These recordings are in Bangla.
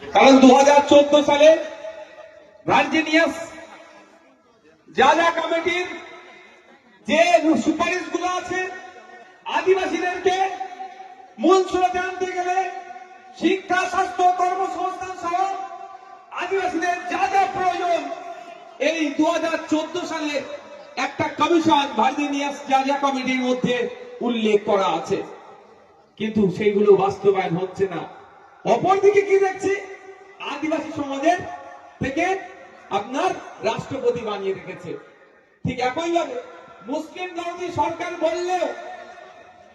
কারণ দু হাজার চোদ্দ সালে ভার্জিনিয়াস যা কমিটির যে সুপারিশগুলো আছে, আদিবাসীদেরকে মূল স্রোতে আনতে গেলে শিক্ষা, স্বাস্থ্য, কর্মসংস্থান সহ আদিবাসীদের যা যা প্রয়োজন, এই দু হাজার চোদ্দ সালে একটা কমিশন ভার্জিনিয়াস যা কমিটির মধ্যে উল্লেখ করা আছে। কিন্তু সেইগুলো বাস্তবায়ন হচ্ছে না। অপরদিকে কি দেখছি? আদিবাসী সমাজের থেকে আপনার রাষ্ট্রপতি বানিয়ে রেখেছে। ঠিক একইভাবে মুসলিম ধর্মী সরকার বললেও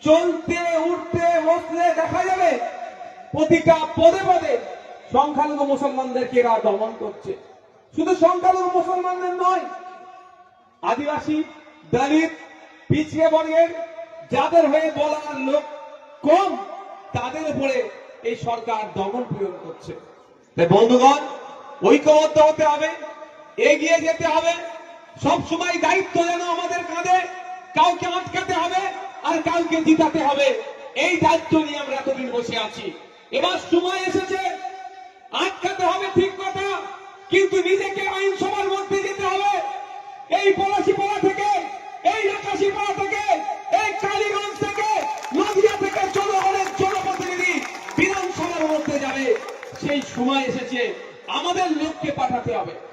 চলতে, উঠতে, বসলে দেখা যাবে প্রতিটা পদে পদে সংখ্যালঘু মুসলমানদেরকে এরা দমন করছে? শুধু সংখ্যালঘু মুসলমানদের নয়, আদিবাসী, দলিত, পিছিয়ে বর্গের, যাদের হয়ে বলার লোক কম, তাদের উপরে এই সরকার দমন পীড়ন করছে। তাই বন্ধুগণ, ঐক্যবদ্ধ হতে হবে, এগিয়ে যেতে হবে, সব সময় দায়িত্ব যেন আমাদের কাঁধে, কাউকে আটকাতে হবে আর কাউকে জিতাতে হবে। এই দায়িত্ব নিয়ে আমরা এতদিন বসে আছি। এবার সময় এসেছে, আটকাতে হবে ঠিক কথা, কিন্তু নিজেকে আইনসভার মধ্যে সেই সময় এসেছে। আমাদের লোককে পাঠাতে হবে।